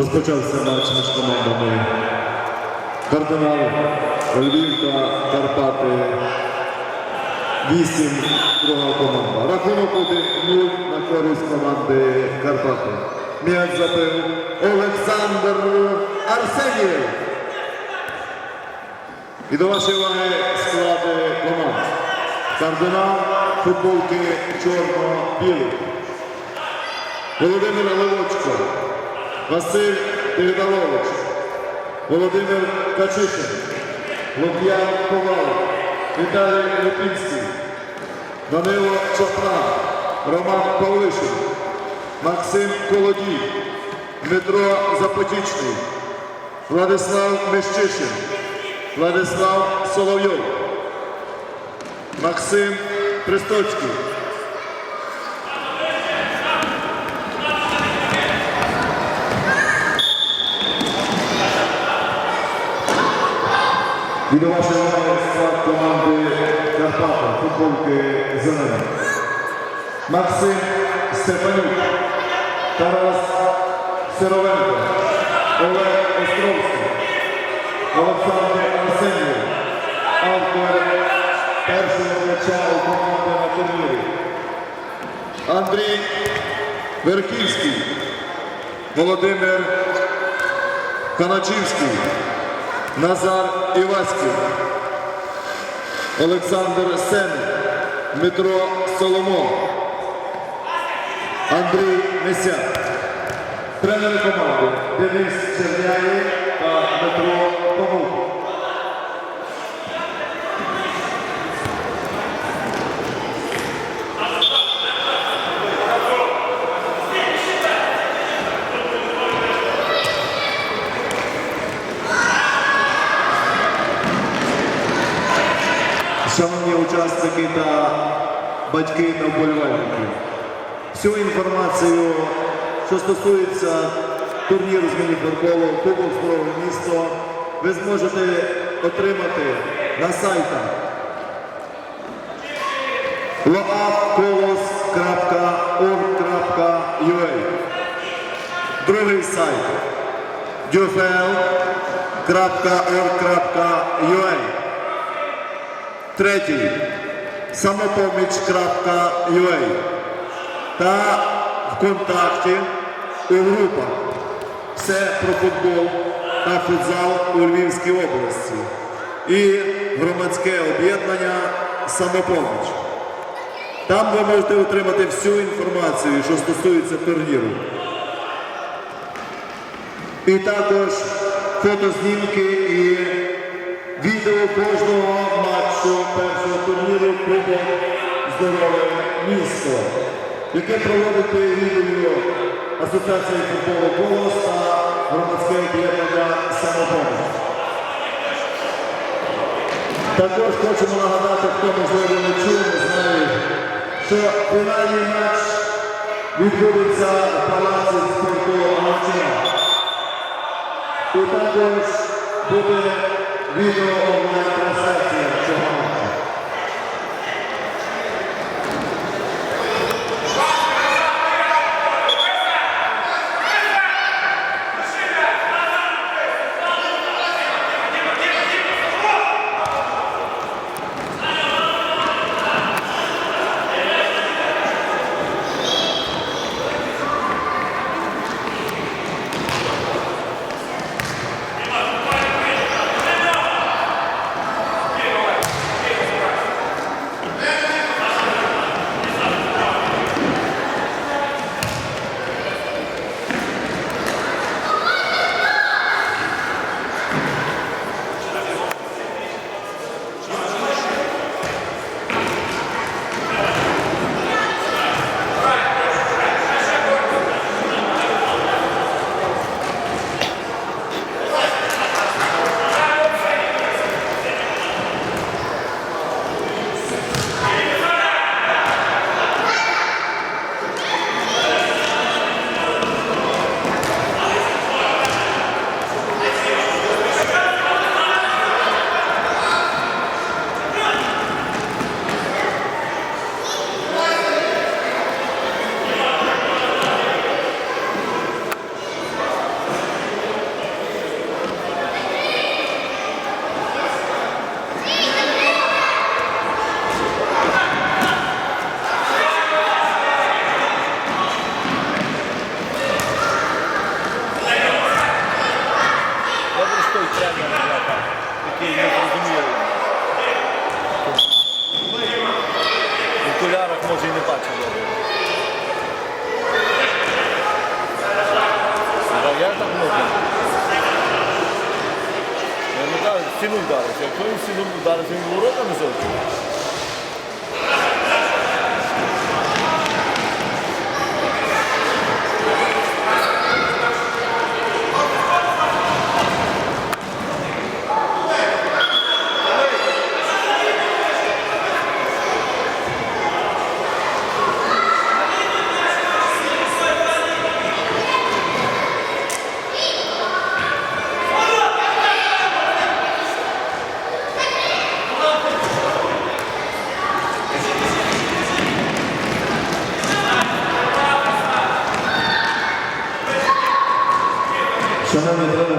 Розпочався матч між командами Кардинал, Львів та Карпати. 8 друга команда. Рахунок 1-0 на користь команди Карпати. М'яч забив Олександр Арсенєв. І до вашої уваги склади команд. Кардинал, футболки чорно-білі. Володимир Левочко, Василь Тигдалович, Володимир Качишин, Лук'ян Ковалов, Віталій Липінський, Данило Чопран, Роман Павлишин, Максим Колодій, Дмитро Запотічний, Владислав Мещишин, Владислав Соловйов, Максим Пристоцький. До вашої склад команди Карпата, футболки зелені. Максим Степанюк, Тарас Сировенко, Олег Островський, Олександр Арсенєв, автор першого м'яча у команди на турнірі. Андрій Верхівський, Володимир Каначівський, Назар Іваськів, Олександр Сен, Дмитро Соломон, Андрій Меся. Тренери команди Денис Черняєв та Дмитро Помух. Шановні учасники та батьки та вболівальники, всю інформацію, що стосується турніру з міні-футболу Кубок Здорове місто, ви зможете отримати на сайтах loapcolos.org.ua Другий сайт dufel.org.ua Третій самопоміч.ua та ВКонтакті у групах Все про футбол та футзал у Львівській області і громадське об'єднання Самопоміч. Там ви можете отримати всю інформацію, що стосується турніру. І також фотознімки і відео кожного матчу першого турніру Кубок Здорове місто, яке проводить відео Асоціації футболу «Колос» та громадське об'єднання «Самопоміч». Також хочемо нагадати, хто можливо не чув, не знає, що фінальний матч відбудеться в палаці спорту Галичина. І також буде відео онлайн-трансляція цього можна. Я не кажу, стіну вдарився. Якщо він стіну вдарився, він воротами зовсім.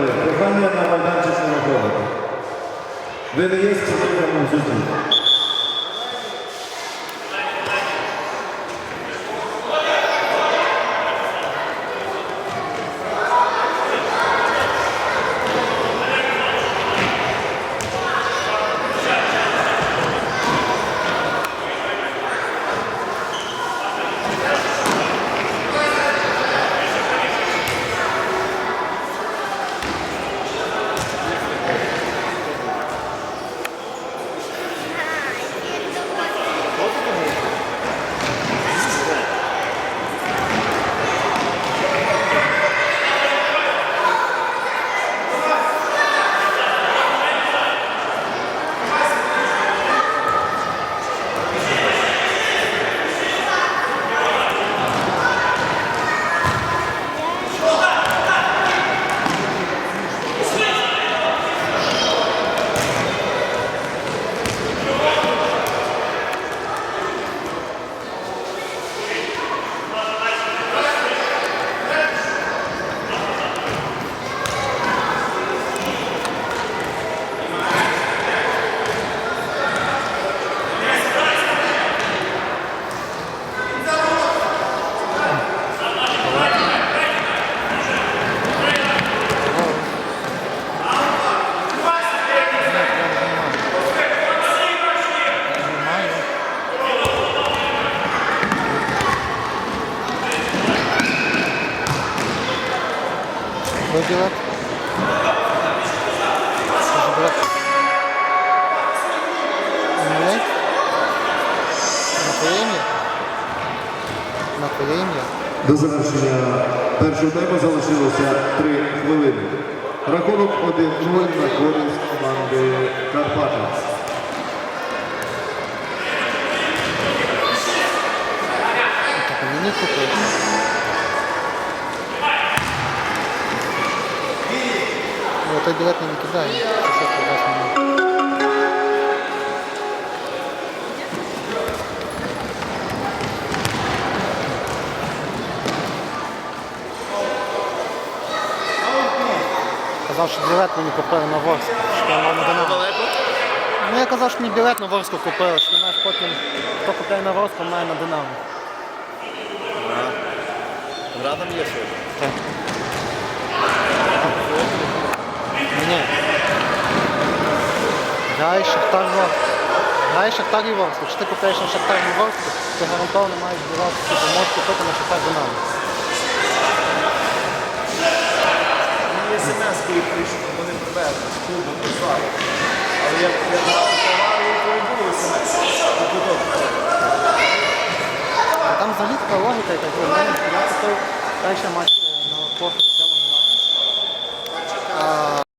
Шановні прохання на майданчик не виходити. Ви не є спортивному суді. Твоє ім'я? До завершення першого тайму залишилося 3 хвилини. Рахунок 1-0 на користь команди той білет не викидає. Казав, що білет мені купили на Ворску, що я мав на Динамо. Далеко? Ну я казав, що мені білет на Ворску купили, що знаєш, потім хто купляє на Ворску, має на Динамо. Гра там є сьогодні. Так. Ні. Грає Шахтар Ворску. Грає Шахтар і Ворску. Якщо ти купляєш на Шахтар і Ворску, ти гарантовано маєш білет, типу, можеш купити на Шахтар Динамо. Мені смс-кою прийшли, вони привезли з клубу послали. Але я я брав товари, то і було смс. Там взагалі така логіка, яка мене я купив перший матч е,